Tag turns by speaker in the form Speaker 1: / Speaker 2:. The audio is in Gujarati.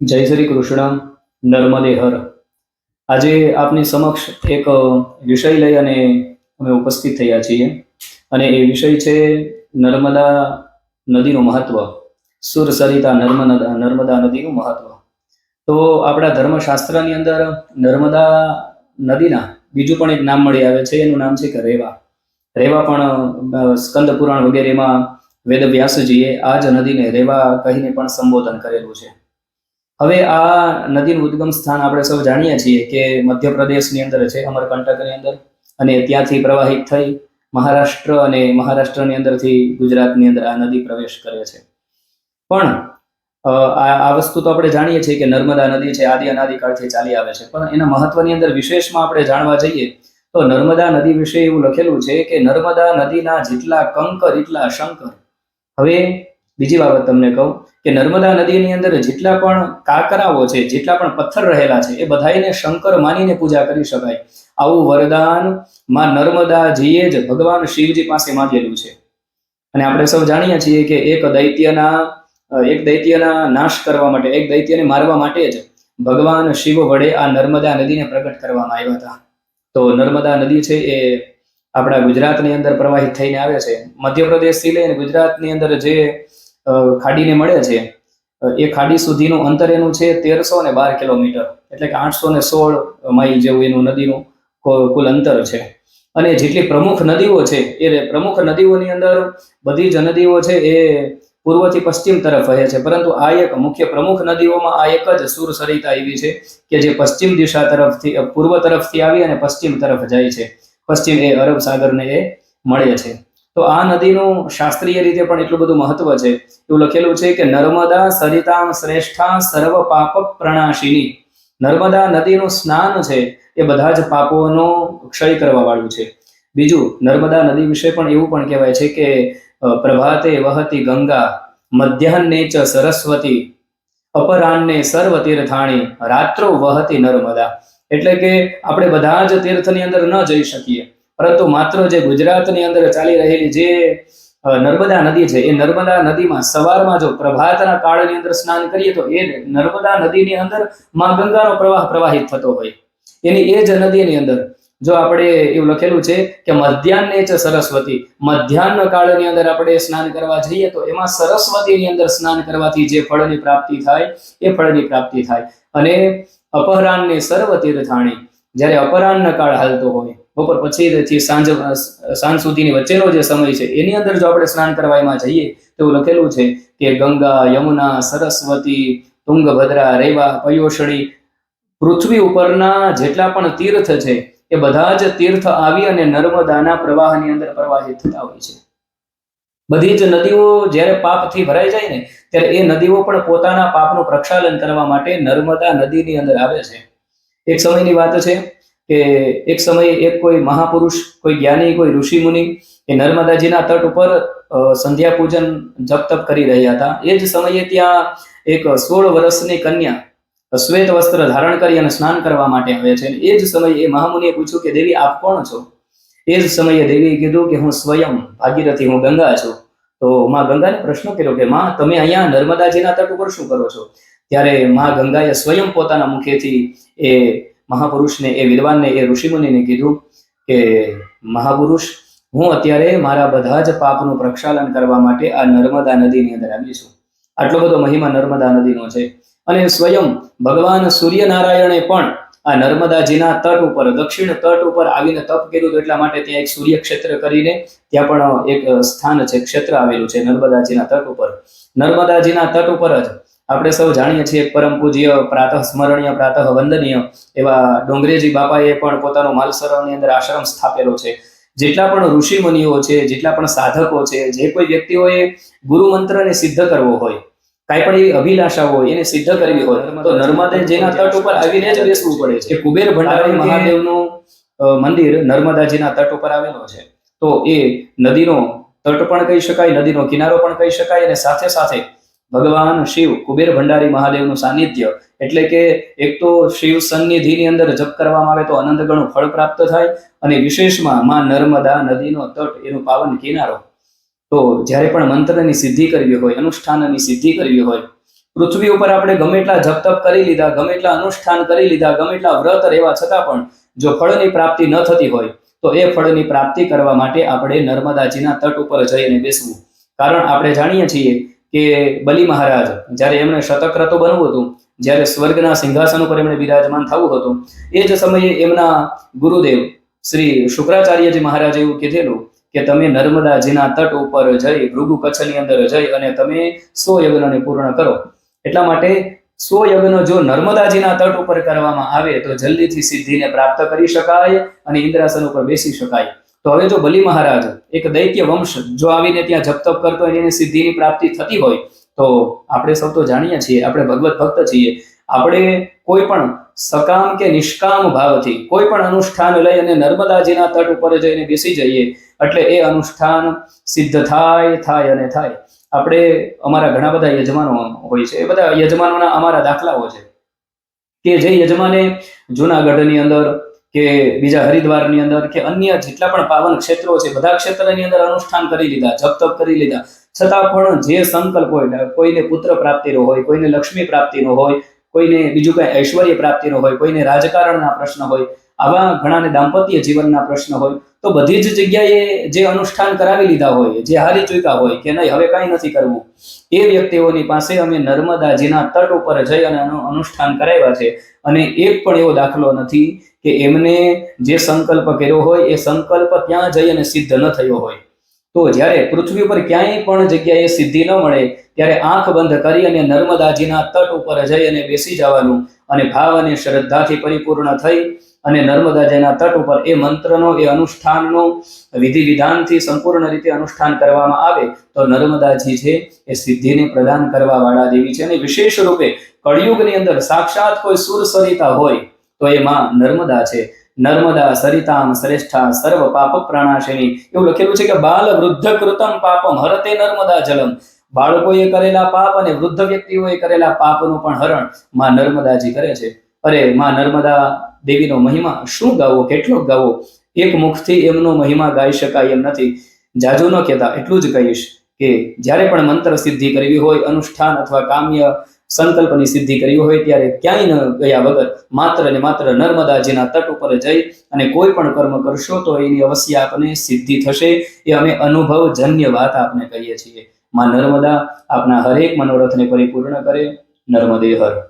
Speaker 1: જય શ્રી કૃષ્ણ નર્મદે હર આજે આપની સમક્ષ એક વિષય લઈ અને અમે ઉપસ્થિત થયા છીએ. અને એ વિષય છે નર્મદા નદીનું મહત્વ, સુર સરિતા નર્મદા નર્મદા નદીનું મહત્વ. તો આપણા ધર્મશાસ્ત્રની અંદર નર્મદા નદીના બીજું પણ એક નામ મળી આવે છે, એનું નામ છે કે રેવા. રેવા પણ સ્કંદ પુરાણ વગેરેમાં વેદ વ્યાસજીએ આ જ નદીને રેવા કહીને પણ સંબોધન કરેલું છે. હવે આ નદીનું ઉદ્ગમ સ્થાન આપણે સૌ જાણીએ છીએ કે મધ્યપ્રદેશની અંદર છે, અમરકંટકની અંદર. અને ત્યાંથી પ્રવાહિત થઈ મહારાષ્ટ્ર અને મહારાષ્ટ્રની અંદરથી ગુજરાતની અંદર આ નદી પ્રવેશ કરે છે. પણ આ વસ્તુ તો આપણે જાણીએ છીએ કે નર્મદા નદી છે, આદિ અનાદિકાળથી ચાલી આવે છે. પણ એના મહત્વની અંદર વિશેષમાં આપણે જાણવા જઈએ તો નર્મદા નદી વિશે એવું લખેલું છે કે નર્મદા નદીના જેટલા કંકર, એટલા શંકર. હવે બીજી બાબત તમને કહું કે નર્મદા નદીની અંદર જેટલા પણ કાકરાઓ છે, જેટલા પણ પથ્થર રહેલા છે, એ બધાને શંકર માનીને પૂજા કરી શકાય. આવું વરદાનમાં નર્મદાજીએ જ ભગવાન શિવજી પાસે માંગેલું છે. અને આપણે સૌ જાણીએ છીએ કે એક દૈત્યના એક દૈત્યના નાશ કરવા માટે, એક દૈત્યને મારવા માટે જ ભગવાન શિવ વડે આ નર્મદા નદીને પ્રગટ કરવામાં આવ્યા હતા. તો નર્મદા નદી છે એ આપણા ગુજરાતની અંદર પ્રવાહિત થઈને આવે છે. મધ્યપ્રદેશથી લઈને ગુજરાતની અંદર જે ખાડીને મળે છે. એ ખાડી સુધીનું અંતર એનું છે તેરસો ને બાર કિલોમીટર. એટલે કે આઠસો ને સોળ માઇલ જેવું એનું નદીનું કુલ અંતર છે. અને જેટલી પ્રમુખ નદીઓ છે, એ પ્રમુખ નદીઓની અંદર બધી જ નદીઓ છે એ પૂર્વથી પશ્ચિમ તરફ વહે છે. પરંતુ આ એક મુખ્ય પ્રમુખ નદીઓમાં આ એક જ સુર સરિતા એવી છે કે જે પશ્ચિમ દિશા તરફથી પૂર્વ તરફથી આવી અને પશ્ચિમ તરફ જાય છે. પશ્ચિમ એ અરબ સાગરને એ મળે છે. તો આ નદીનું શાસ્ત્રીય રીતે પણ એટલું બધું મહત્વ છે. એવું લખેલું છે કે નર્મદા સરિતામ શ્રેષ્ઠા સર્વ પાપ પ્રણાશિની. નર્મદા નદીનું સ્નાન છે એ બધા જ પાપોનો ક્ષય કરવા વાળું છે. બીજું, નર્મદા નદી વિશે પણ એવું પણ કહેવાય છે કે પ્રભાતે વહતી ગંગા, મધ્યાહ્ને ચ સરસ્વતી, અપરાહ્ને સર્વ તીર્થાણી રાત્રો વહતી નર્મદા. એટલે કે આપણે બધા જ તીર્થની અંદર ન જઈ શકીએ. પરંતુ માત્ર જે ગુજરાતની અંદર ચાલી રહેલી જે નર્મદા નદી છે, એ નર્મદા નદીમાં સવારમાં જો પ્રભાતના કાળની અંદર સ્નાન કરીએ તો એ નર્મદા નદીની અંદરમાં ગંગાનો પ્રવાહ પ્રવાહિત થતો હોય. એની એ જ નદીની અંદર જો આપણે એવું લખેલું છે કે મધ્યાહ્ને ચ સરસ્વતી મધ્યાહ્ન કાળની અંદર આપણે સ્નાન કરવા જઈએ તો એમાં સરસ્વતીની અંદર સ્નાન કરવાથી જે ફળની પ્રાપ્તિ થાય, એ ફળની પ્રાપ્તિ થાય. અને અપહરાણને સર્વ તીર્થાણી જ્યારે અપરાહ્ન કાળ હાલતો હોય બપોર પછીથી સાંજ સાંજ સુધીની વચ્ચેનો જે સમય છે, એની અંદર જો આપણે સ્નાન કરવામાં જઈએ, તો લખેલું છે કે ગંગા, યમુના, સરસ્વતી, તુંગભદ્રા, રેવા, પયોષણી, પૃથ્વી ઉપરના જેટલા પણ તીર્થ છે, એ બધા જ તીર્થ આવી અને નર્મદાના પ્રવાહની અંદર પ્રવાહિત થતા હોય છે. બધી જ નદીઓ જ્યારે પાપથી ભરાઈ જાય ને, ત્યારે એ નદીઓ પણ પોતાના પાપનું પ્રક્ષાલન કરવા માટે નર્મદા નદીની અંદર આવે છે. એક સમયની વાત છે કે એક સમયે એક કોઈ મહાપુરુષ, કોઈ જ્ઞાની, કોઈ ઋષિ મુનિ એ નર્મદાજીના તટ ઉપર સંધ્યા પૂજન જપ તપ કરી રહ્યા હતા. એ જ સમયે ત્યાં એક સોળ વર્ષની કન્યા શ્વેત વસ્ત્ર ધારણ કરી અને સ્નાન કરવા માટે આવે છે. એ જ સમયે એ મહામુનિએ પૂછ્યું કે, દેવી, આપ કોણ છો? એ જ સમયે દેવીએ કીધું કે, હું સ્વયં ભાગીરથી, હું ગંગા છું. તો માં ગંગાને પ્રશ્ન કર્યો કે, માં, તમે અહીંયા નર્મદાજીના તટ ઉપર શું કરો છો? ત્યારે માં ગંગાએ સ્વયં પોતાના મુખેથી એ મહાપુરુષને, એ વિદ્વાનને, એ ઋષિમુનિને કીધું કે, મહાપુરુષ, હું અત્યારે મારા બધા જ પાપનું પ્રક્ષાલન કરવા માટે આ નર્મદા નદીની અંદર આવી છું. આટલો બધો મહિમા નર્મદા નદીનો છે. અને સ્વયં ભગવાન સૂર્યનારાયણે પણ આ નર્મદાજીના તટ ઉપર, દક્ષિણ તટ ઉપર આવીને તપ કર્યું એટલા માટે ત્યાં એક સૂર્ય ક્ષેત્ર કરીને ત્યાં પણ એક સ્થાન છે, ક્ષેત્ર આવેલું છે નર્મદાજીના તટ ઉપર. નર્મદાજીના તટ ઉપર જ આપણે સૌ જાણીએ છીએ પરમ પૂજ્ય પ્રાતઃ સ્મરણીય પ્રાતઃ વંદનીય એવા ડોંગરેજી બાપાએ પણ પોતાનો માલસરોવરની અંદર આશ્રમ સ્થાપેલો છે. જેટલા પણ ઋષિ મુનિઓ છે જેટલા પણ સાધકો છે જે કોઈ વ્યક્તિઓએ ગુરુ મંત્રને સિદ્ધ કરવો હોય કાંઈ પણ એવી અભિલાષા હોય એને સિદ્ધ કરવી હોય તો નર્મદાજીના તટ ઉપર આવીને જ બેસવું પડે છે. કુબેર ભંડારી મહાદેવનું મંદિર નર્મદાજીના તટ ઉપર આવેલો છે. તો એ નદીનો તટ પણ કહી શકાય નદીનો કિનારો પણ કહી શકાય અને સાથે સાથે ભગવાન શિવ કુબેર ભંડારી મહાદેવનું સાનિધ્ય. એટલે કે એક તો શિવ સન્નિધિની અંદર જપ કરવામાં આવે તો અનંત ગણું ફળ પ્રાપ્ત થાય અને વિશેષમાં માં નર્મદા નદીનો તટ એનો પાવન કિનારો. તો જ્યારે પણ મંત્રની સિદ્ધિ કરવી હોય, અનુષ્ઠાનની સિદ્ધિ કરવી હોય, પૃથ્વી ઉપર આપણે ગમે એટલા જપ તપ કરી લીધા, ગમે એટલા અનુષ્ઠાન કરી લીધા, ગમે એટલા વ્રત રહેવા છતાં પણ જો ફળની પ્રાપ્તિ ન થતી હોય, તો એ ફળની પ્રાપ્તિ કરવા માટે આપણે નર્મદાજીના તટ ઉપર જઈને બેસવું. કારણ આપણે જાણીએ છીએ કે બલિ મહારાજ, જ્યારે એમણે શતક્રતો બનવું હતું, જ્યારે સ્વર્ગના સિંહાસન ઉપર એમણે બિરાજમાન થવું હતું, એ જ સમયે એમના ગુરુદેવ શ્રી શુક્રાચાર્યજી મહારાજે એવું કીધેલું કે તમે નર્મદાજીના તટ ઉપર જઈ ભૃગુ કચ્છની અંદર જઈ અને તમે સો યજ્ઞને પૂર્ણ કરો. એટલા માટે સો યજ્ઞ જો નર્મદાજીના તટ ઉપર કરવામાં આવે તો જલ્દીથી સિદ્ધિને પ્રાપ્ત કરી શકાય અને ઇન્દ્રાસન ઉપર બેસી શકાય. તો હવે જો બલિ મહારાજ, એક દૈત્ય વંશ જો આવીને ત્યાં જપ કરતો હોય એને સિદ્ધિની પ્રાપ્તિ થતી હોય, તો આપણે સૌ તો જાણીએ છીએ, આપણે ભગવત ભક્ત છીએ. આપણે કોઈ પણ સકામ કે નિષ્કામ ભાવથી, કોઈ પણ અનુષ્ઠાન લઈ અને નર્મદાજીના તટ ઉપર જઈને બેસી જઈએ, એટલે એ અનુષ્ઠાન સિદ્ધ થાય થાય અને થાય. આપણે અમારા ઘણા બધા યજમાનો હોય છે, એ બધા યજમાનોના અમારા દાખલાઓ છે. કે જે યજમાને જુનાગઢની અંદર કે બીજા હરિદ્વારની અંદર કે અન્ય જેટલા પણ પાવન ક્ષેત્રો છે, બધા ક્ષેત્રની અંદર અનુષ્ઠાન કરી લીધા જપ તપ કરી લીધા. છતાં પણ જે સંકલ્પ હોય કોઈને પુત્ર પ્રાપ્તિનો હોય, કોઈને લક્ષ્મી પ્રાપ્તિનો હોય, કોઈને બીજું કઈ ઐશ્વર્ય પ્રાપ્તિનો હોય, કોઈને રાજકારણના પ્રશ્ન હોય, આવા ઘણાને દાંપત્ય જીવનના પ્રશ્ન હોય, તો બધી જ જગ્યાએ જે અનુષ્ઠાન કરાવી લીધા હોય, જે હારી ચૂક્યા હોય કે નહીં, હવે કાંઈ નથી કરવું. એ વ્યક્તિઓની પાસે અમે નર્મદાજીના તટ ઉપર જઈ અને, અનુષ્ઠાન કરાવ્યા છે. અને એક પણ એવો દાખલો નથી કે એમને જે સંકલ્પ કર્યો હોય, એ સંકલ્પ ત્યાં જઈ અને સિદ્ધ ન થયો હોય. તો જ્યારે પૃથ્વી ઉપર ક્યાંય પણ જગ્યાએ સિદ્ધિ ન મળે, ત્યારે આંખ બંધ કરી અને નર્મદાજીના તટ ઉપર જઈ અને બેસી જવાનું અને ભાવ અને શ્રદ્ધાથી પરિપૂર્ણ થઈ અને નર્મદાજીના તટ ઉપર એ મંત્રનો, એ અનુષ્ઠાનનો વિધિ વિધાનથી સંપૂર્ણ રીતે અનુષ્ઠાન કરવામાં આવે, તો નર્મદાજી છે એ સિદ્ધિને પ્રદાન કરવા વાળા દેવી છે. અને વિશેષ રૂપે કળિયુગની અંદર સાક્ષાત કોઈ સુર સરિતા હોય તો એ માં નર્મદા છે. નર્મદા સરિતામ શ્રેષ્ઠા સર્વ પાપ પ્રણાશિની. એવું લખેલું છે કે બાલ વૃદ્ધ કૃતમ પાપમ હરતે નર્મદા જલમ. બાળકોએ કરેલા પાપ અને વૃદ્ધ વ્યક્તિઓએ કરેલા પાપનું પણ હરણમાં નર્મદાજી કરે છે. અરે માં નર્મદા દેવીનો મહિમા શું ગાવો? કેટલો ગાવો? એક મુખથી એમનો મહિમા ગાઈ શકાય એમ નથી. જાજુ ન કહેતા, એટલું જ કહીશ કે જ્યારે પણ મંત્ર સિદ્ધિ કરવી હોય, અનુષ્ઠાન અથવા કામ્ય સંકલ્પની સિદ્ધિ કરી હોય ત્યારે ક્યાંય ન ગયા વગર માત્ર ને માત્ર નર્મદાજીના તટ ઉપર જઈ અને કોઈ પણ કર્મ કરશો તો એની અવશ્ય આપને સિદ્ધિ થશે. એ અમે અનુભવ જન્ય વાત આપને કહીએ છીએ. માં નર્મદા આપના હરેક મનોરથને પરિપૂર્ણ કરે. નર્મદે હર.